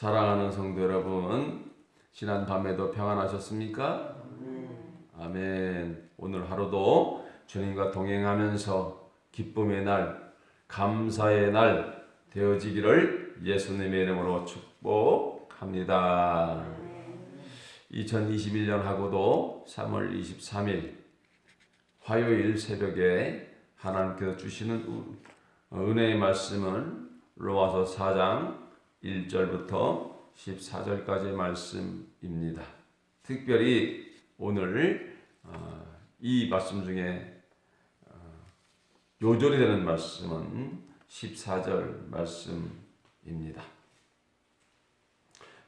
사랑하는 성도 여러분, 지난 밤에도 평안하셨습니까? 아멘. 오늘 하루도 주님과 동행하면서 기쁨의 날, 감사의 날 되어지기를 예수님의 이름으로 축복합니다. 2021년 하고도 3월 23일 화요일 새벽에 하나님께서 주시는 우- 은혜의 말씀은 로마서 4장 1절부터 14절까지의 말씀입니다. 특별히 오늘 어, 이 말씀 중에 어, 요절이 되는 말씀은 14절 말씀입니다.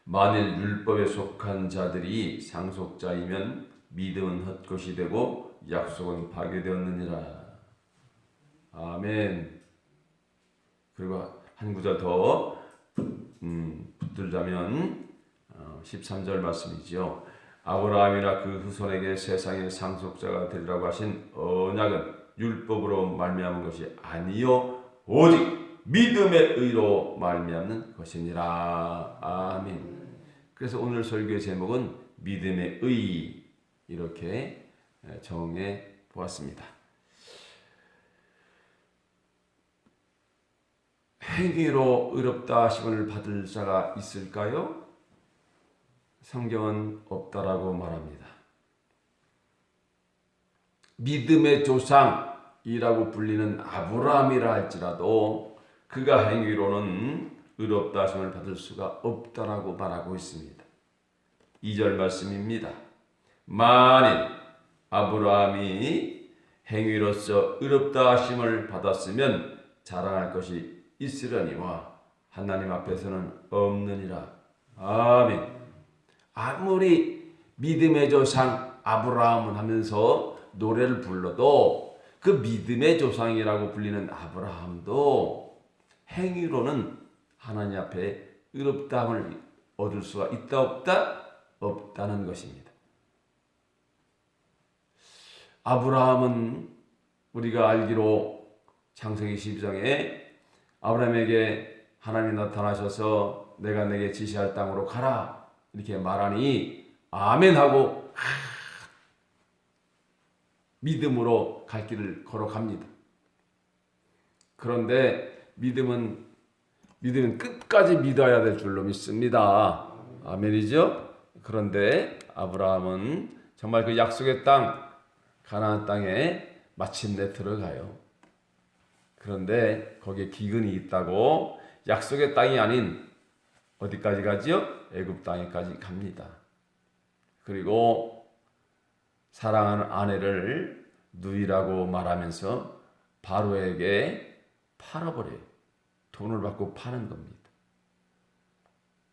만일 율법에 속한 자들이 상속자이면 믿음은 헛것이 되고 약속은 파괴되었느니라. 아멘. 그리고 한 구절 더 음, 붙들자면 어, 13절 말씀이지요. 아브라함이나 그 후손에게 세상의 상속자가 되리라고 하신 언약은 율법으로 말미암은 것이 아니요 오직 믿음의 의로 말미암는 것이니라. 아멘. 그래서 오늘 설교의 제목은 믿음의 의 이렇게 정해 보았습니다. 행위로 의롭다 하심을 받을 자가 있을까요? 성경은 없다라고 말합니다. 믿음의 조상이라고 불리는 아브라함이라 할지라도 그가 행위로는 의롭다 하심을 받을 수가 없다라고 말하고 있습니다. 2절 말씀입니다. 만일 아브라함이 행위로서 의롭다 하심을 받았으면 자랑할 것이 있으려니와 하나님 앞에서는 없느니라. 아멘. 아무리 믿음의 조상 아브라함은 하면서 노래를 불러도 그 믿음의 조상이라고 불리는 아브라함도 행위로는 하나님 앞에 의롭다함을 얻을 수가 있다 없다 없다는 것입니다. 아브라함은 우리가 알기로 창세기 12장에 아브라함에게 하나님이 나타나셔서 내가 내게 지시할 땅으로 가라 이렇게 말하니 아멘 하고 믿음으로 갈 길을 걸어갑니다. 그런데 믿음은 믿음은 끝까지 믿어야 될 줄로 믿습니다. 아멘이죠? 그런데 아브라함은 정말 그 약속의 땅 가나안 땅에 마침내 들어가요. 그런데 거기에 기근이 있다고 약속의 땅이 아닌 어디까지 가지요? 애굽 땅에까지 갑니다. 그리고 사랑하는 아내를 누이라고 말하면서 바로에게 팔아버려요. 돈을 받고 파는 겁니다.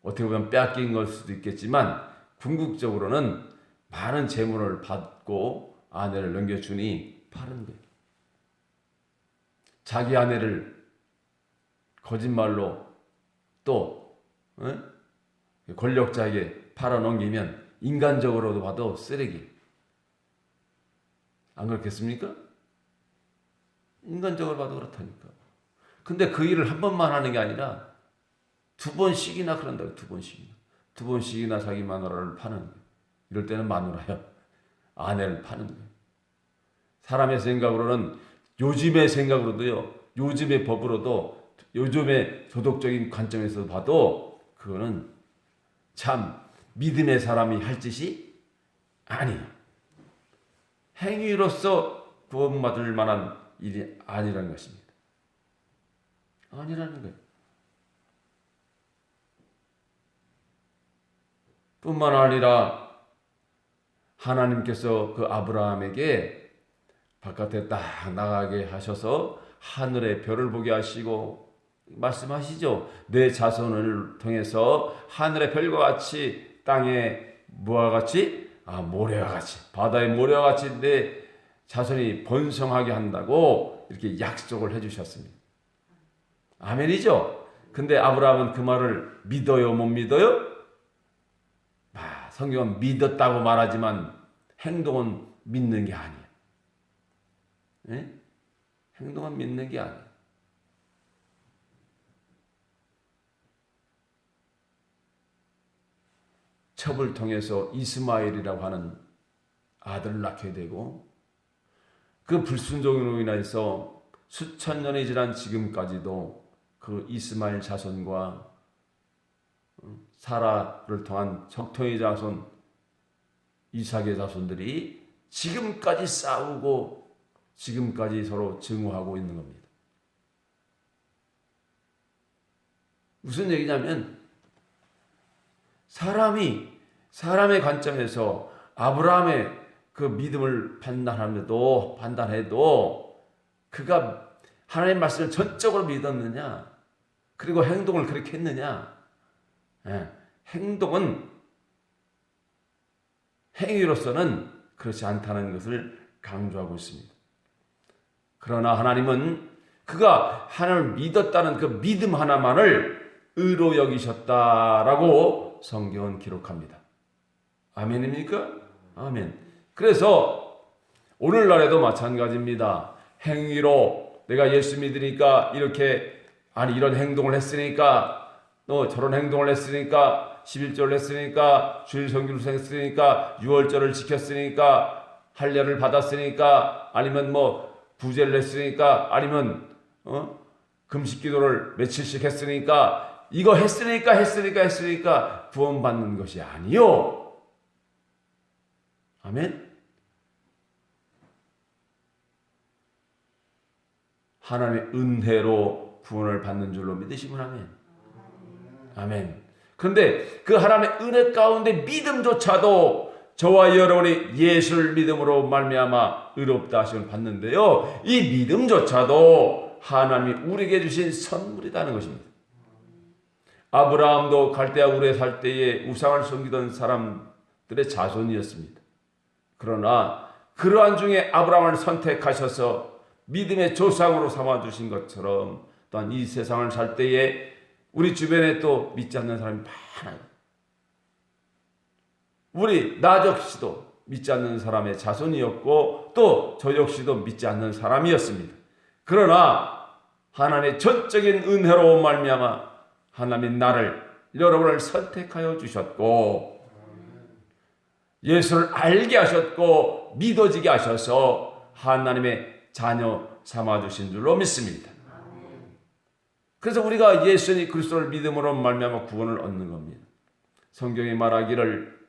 어떻게 보면 빼앗긴 걸 수도 있겠지만 궁극적으로는 많은 재물을 받고 아내를 넘겨주니 파는 거예요. 자기 아내를 거짓말로 또 어? 권력자에게 팔아넘기면 인간적으로도 봐도 쓰레기. 안 그렇겠습니까? 인간적으로 봐도 그렇다니까. 근데 그 일을 한 번만 하는 게 아니라 두 번씩이나 그런다고 두 번씩이나. 두 번씩이나 자기 마누라를 파는. 이럴 때는 마누라야. 아내를 파는 거예요. 사람의 생각으로는 요즘의 생각으로도요. 요즘의 법으로도 요즘의 도덕적인 관점에서 봐도 그거는 참 믿음의 사람이 할 짓이 아니에요. 행위로서 구원받을 만한 일이 아니라는 것입니다. 아니라는 거예요. 뿐만 아니라 하나님께서 그 아브라함에게 바깥에 딱 나가게 하셔서 하늘의 별을 보게 하시고 말씀하시죠. 내 자손을 통해서 하늘의 별과 같이 땅에 뭐와 같이 아 모래와 같이 바다의 모래와 같이 내 자손이 번성하게 한다고 이렇게 약속을 해 주셨습니다. 아멘이죠. 근데 아브라함은 그 말을 믿어요, 못 믿어요? 아, 성경은 믿었다고 말하지만 행동은 믿는 게 아니에요. 예? 행동은 믿는 게 아니에요. 첩을 통해서 이스마엘이라고 하는 아들을 낳게 되고 그 불순종으로 인해서 수천 년이 지난 지금까지도 그 이스마엘 자손과 사라를 통한 적통의 자손 이삭의 자손들이 지금까지 싸우고 지금까지 서로 증오하고 있는 겁니다. 무슨 얘기냐면 사람이 사람의 관점에서 아브라함의 그 믿음을 판단하면도 판단해도 그가 하나님 말씀을 전적으로 믿었느냐 그리고 행동을 그렇게 했느냐 예, 행동은 행위로서는 그렇지 않다는 것을 강조하고 있습니다. 그러나 하나님은 그가 하나님을 믿었다는 그 믿음 하나만을 의로 여기셨다라고 성경은 기록합니다. 아멘입니까? 아멘. 그래서 오늘날에도 마찬가지입니다. 행위로 내가 예수 믿으니까 이렇게 아니 이런 행동을 했으니까 너 저런 행동을 했으니까 11절을 했으니까 주일 성기를 했으니까 6월절을 지켰으니까 할례를 받았으니까 아니면 뭐 부제를 했으니까 아니면 어? 금식 기도를 며칠씩 했으니까 이거 했으니까 했으니까 했으니까 구원받는 것이 아니요. 아멘. 하나님의 은혜로 구원을 받는 줄로 믿으시면 아멘. 아멘. 그런데 그 하나님의 은혜 가운데 믿음조차도 저와 여러분이 예수를 믿음으로 말미암아 의롭다 하심을 받는데요. 이 믿음조차도 하나님이 우리에게 주신 선물이라는 것입니다. 아브라함도 갈대아 우레 살 때에 우상을 섬기던 사람들의 자손이었습니다. 그러나 그러한 중에 아브라함을 선택하셔서 믿음의 조상으로 삼아 주신 것처럼 또한 이 세상을 살 때에 우리 주변에 또 믿지 않는 사람이 많아요. 우리 나 역시도 믿지 않는 사람의 자손이었고 또 저 역시도 믿지 않는 사람이었습니다. 그러나 하나님의 전적인 은혜로 말미암아 하나님이 나를 여러분을 선택하여 주셨고 예수를 알게 하셨고 믿어지게 하셔서 하나님의 자녀 삼아 주신 줄로 믿습니다. 그래서 우리가 예수님 그리스도를 믿음으로 말미암아 구원을 얻는 겁니다. 성경이 말하기를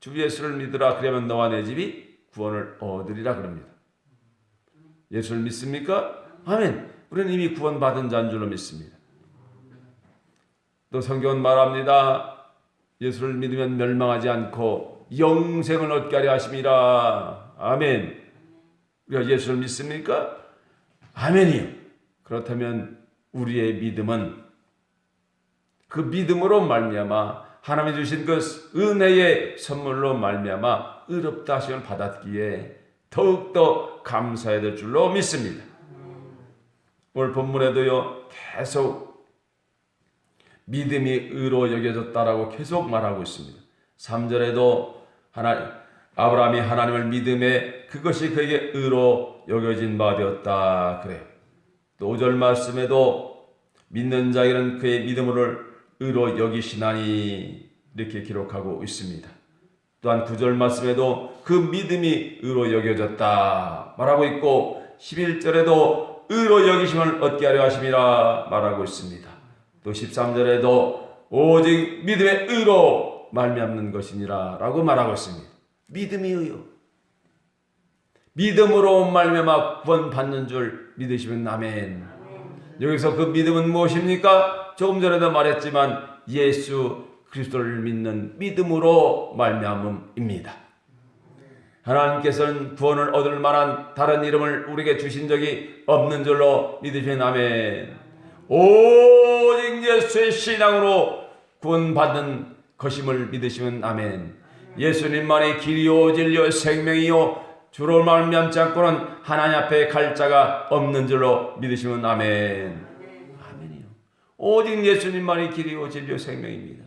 주 예수를 믿으라 그러면 너와 내 집이 구원을 얻으리라 그럽니다. 예수를 믿습니까? 아멘. 우리는 이미 구원받은 자인 줄로 믿습니다. 또 성경은 말합니다. 예수를 믿으면 멸망하지 않고 영생을 얻게 하려 하심이라. 아멘. 우리가 예수를 믿습니까? 아멘이요. 그렇다면 우리의 믿음은 그 믿음으로 말미암아 하나님이 주신 그 은혜의 선물로 말미암아 의롭다 하심을 받았기에 더욱더 감사해야 될 줄로 믿습니다. 오늘 본문에도요 계속 믿음이 의로 여겨졌다라고 계속 말하고 있습니다. 3절에도 하나 아브라함이 하나님을 믿음에 그것이 그에게 의로 여겨진 바 되었다 그래요. 또 5절 말씀에도 믿는 자에게는 그의 믿음을 의로 여기시나니 이렇게 기록하고 있습니다. 또한 9절 말씀에도 그 믿음이 의로 여겨졌다 말하고 있고 11절에도 의로 여기심을 얻게 하려 하심이라 말하고 있습니다. 또 13절에도 오직 믿음의 의로 말미암는 것이니라 라고 말하고 있습니다. 믿음이 의요. 믿음으로 말미암아 구원 받는 줄 믿으시면 아멘. 여기서 그 믿음은 무엇입니까? 조금 전에도 말했지만 예수 그리스도를 믿는 믿음으로 말미암음입니다. 하나님께서는 구원을 얻을 만한 다른 이름을 우리에게 주신 적이 없는 줄로 믿으시면 아멘. 오직 예수의 신앙으로 구원받는 것임을 믿으시면 아멘. 예수님만이 길이요 진리요 생명이요 주로 말미암지 않고는 하나님 앞에 갈 자가 없는 줄로 믿으시면 아멘. 오직 예수님만이 길이요 진리요 생명입니다.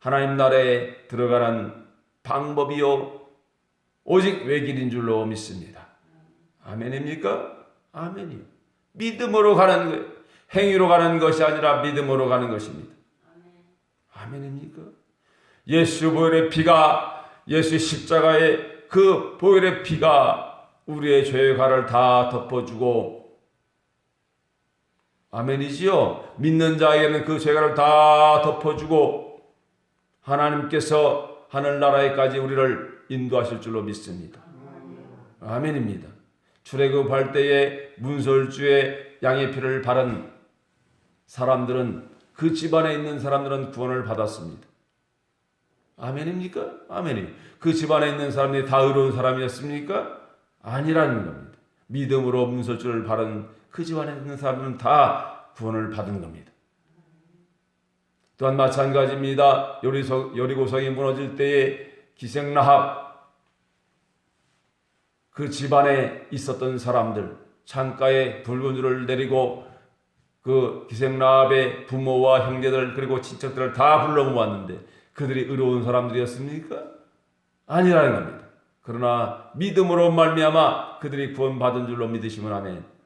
하나님 나라에 들어가는 방법이요 오직 외길인 줄로 믿습니다. 아멘입니까? 아멘이요. 믿음으로 가는 거예요. 행위로 가는 것이 아니라 믿음으로 가는 것입니다. 아멘입니까? 예수 보혈의 피가 예수 십자가의 그 보혈의 피가 우리의 죄의 가를 다 덮어주고 아멘이지요. 믿는 자에게는 그 죄가를 다 덮어주고 하나님께서 하늘나라에까지 우리를 인도하실 줄로 믿습니다. 아멘입니다. 출애굽할 때에 문설주의 양의 피를 바른 사람들은 그 집안에 있는 사람들은 구원을 받았습니다. 아멘입니까? 아멘이. 그 집안에 있는 사람들이 다 의로운 사람이었습니까? 아니라는 겁니다. 믿음으로 문설주를 바른 그 집안에 있는 사람들은 다 구원을 받은 겁니다. 또한 마찬가지입니다. 여리소, 여리고성이 무너질 때에 기생라합 그 집안에 있었던 사람들 창가에 붉은 줄을 내리고 그 기생라합의 부모와 형제들 그리고 친척들을 다 불러 모았는데 그들이 의로운 사람들이었습니까? 아니라는 겁니다. 그러나 믿음으로 말미암아 그들이 구원받은 줄로 믿으시면 아멘.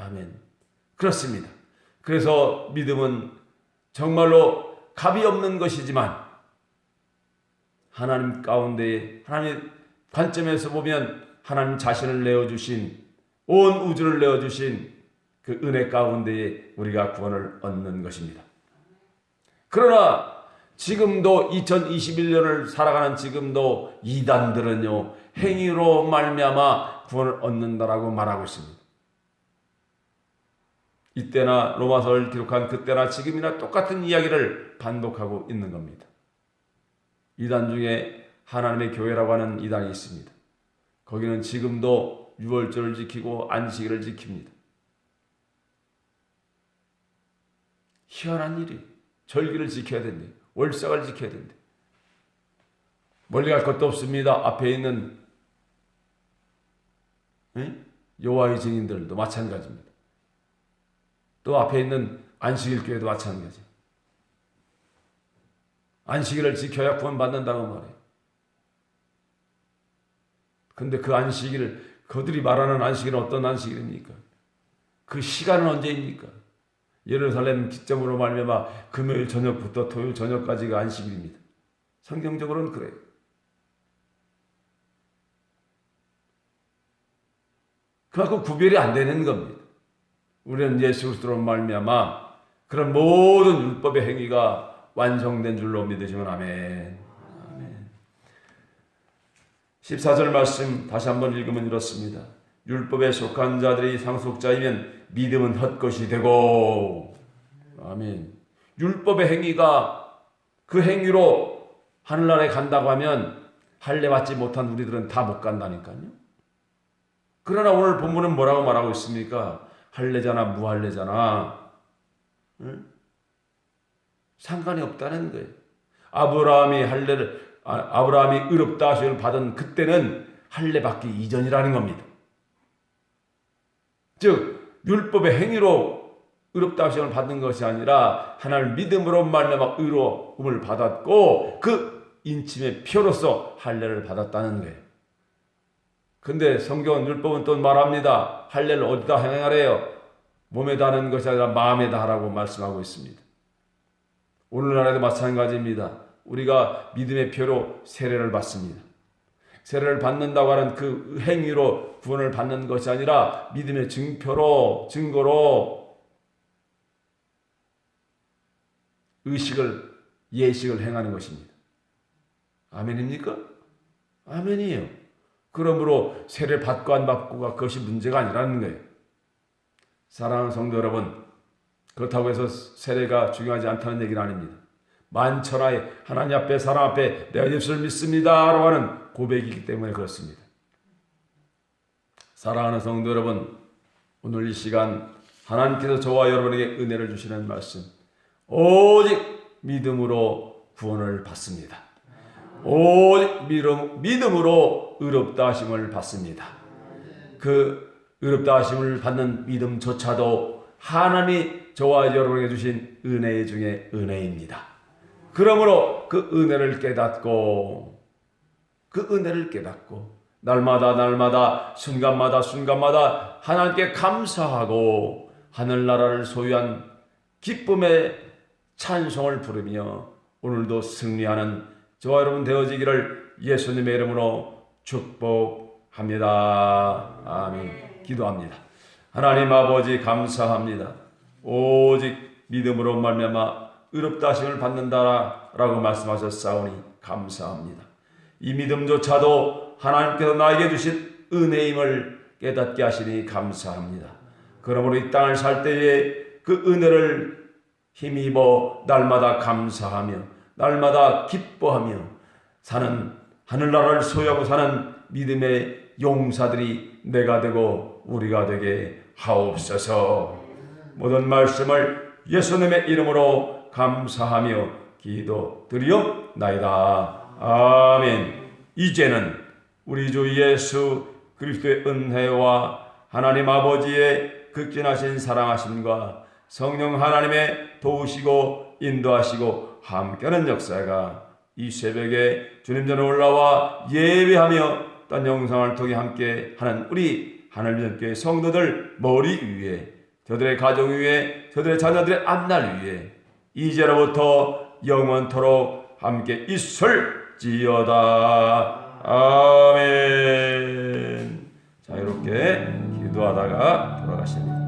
아멘. 그렇습니다. 그래서 믿음은 정말로 값이 없는 것이지만 하나님 가운데 하나님 관점에서 보면 하나님 자신을 내어 주신 온 우주를 내어 주신 그 은혜 가운데에 우리가 구원을 얻는 것입니다. 그러나 지금도 2021년을 살아가는 지금도 이단들은요 행위로 말미암아 구원을 얻는다라고 말하고 있습니다. 이때나 로마서를 기록한 그때나 지금이나 똑같은 이야기를 반복하고 있는 겁니다. 이단 중에 하나님의 교회라고 하는 이단이 있습니다. 거기는 지금도 유월절을 지키고 안식일을 지킵니다. 희한한 일이 절기를 지켜야 된대. 월삭을 지켜야 된대. 멀리 갈 것도 없습니다. 앞에 있는 여호와의 증인들도 마찬가지입니다. 또 앞에 있는 안식일 교회도 마찬가지. 안식일을 지켜야 구원받는다고 말해요. 근데 그 안식일, 그들이 말하는 안식일은 어떤 안식일입니까? 그 시간은 언제입니까? 예루살렘 기점으로 말미암아 금요일 저녁부터 토요일 저녁까지가 안식일입니다. 성경적으로는 그래요. 그만큼 구별이 안 되는 겁니다. 우리는 예수 그리스도로 말미암아 그런 모든 율법의 행위가 완성된 줄로 믿으시면 아멘. 아멘. 14절 말씀 다시 한번 읽으면 이렇습니다. 율법에 속한 자들이 상속자이면 믿음은 헛것이 되고 아멘. 율법의 행위가 그 행위로 하늘나라에 간다고 하면 할례 받지 못한 우리들은 다 못 간다니까요. 그러나 오늘 본문은 뭐라고 말하고 있습니까? 할례잖아 무할례잖아. 응? 상관이 없다는 거예요. 아브라함이 할례를 아, 브라함이 의롭다 하심을 받은 그때는 할례 받기 이전이라는 겁니다. 즉 율법의 행위로 의롭다 하심을 받는 것이 아니라 하나님을 믿음으로 말미암아 의로움을 받았고 그 인침의 표로서 할례를 받았다는 거예요. 근데 성경은 율법은 또 말합니다. 할례를 어디다 행하래요? 몸에다 하는 것이 아니라 마음에다 하라고 말씀하고 있습니다. 오늘날에도 마찬가지입니다. 우리가 믿음의 표로 세례를 받습니다. 세례를 받는다고 하는 그 행위로 구원을 받는 것이 아니라 믿음의 증표로 증거로 의식을 예식을 행하는 것입니다. 아멘입니까? 아멘이에요. 그러므로 세례 받고 안 받고가 그것이 문제가 아니라는 거예요. 사랑하는 성도 여러분, 그렇다고 해서 세례가 중요하지 않다는 얘기는 아닙니다. 만천하에 하나님 앞에 사람 앞에 내가 예수를 믿습니다라고 하는 고백이기 때문에 그렇습니다. 사랑하는 성도 여러분, 오늘 이 시간 하나님께서 저와 여러분에게 은혜를 주시는 말씀, 오직 믿음으로 구원을 받습니다. 오직 믿음 으로 의롭다 하심을 받습니다. 그 의롭다 하심을 받는 믿음조차도 하나님이 저와 여러분에게 주신 은혜 중에 은혜입니다. 그러므로 그 은혜를 깨닫고 그 은혜를 깨닫고 날마다 날마다 순간마다 순간마다 하나님께 감사하고 하늘나라를 소유한 기쁨의 찬송을 부르며 오늘도 승리하는 저와 여러분 되어지기를 예수님의 이름으로 축복합니다. 아멘. 기도합니다. 하나님 아버지 감사합니다. 오직 믿음으로 말미암아 의롭다 하심을 받는다라고 말씀하셨사오니 감사합니다. 이 믿음조차도 하나님께서 나에게 주신 은혜임을 깨닫게 하시니 감사합니다. 그러므로 이 땅을 살 때에 그 은혜를 힘입어 날마다 감사하며 날마다 기뻐하며 사는 하늘나라를 소유하고 사는 믿음의 용사들이 내가 되고 우리가 되게 하옵소서. 모든 말씀을 예수님의 이름으로 감사하며 기도드리옵나이다. 아멘. 이제는 우리 주 예수 그리스도의 은혜와 하나님 아버지의 극진하신 사랑하심과 성령 하나님의 도우시고 인도하시고 함께하는 역사가 이 새벽에 주님 전에 올라와 예배하며 딴 영상을 통해 함께 하는 우리 하늘교회 성도들 머리 위에 저들의 가정 위에 저들의 자녀들의 앞날 위에 이제로부터 영원토록 함께 있을지어다. 아멘. 자유롭게 기도하다가 돌아가십니다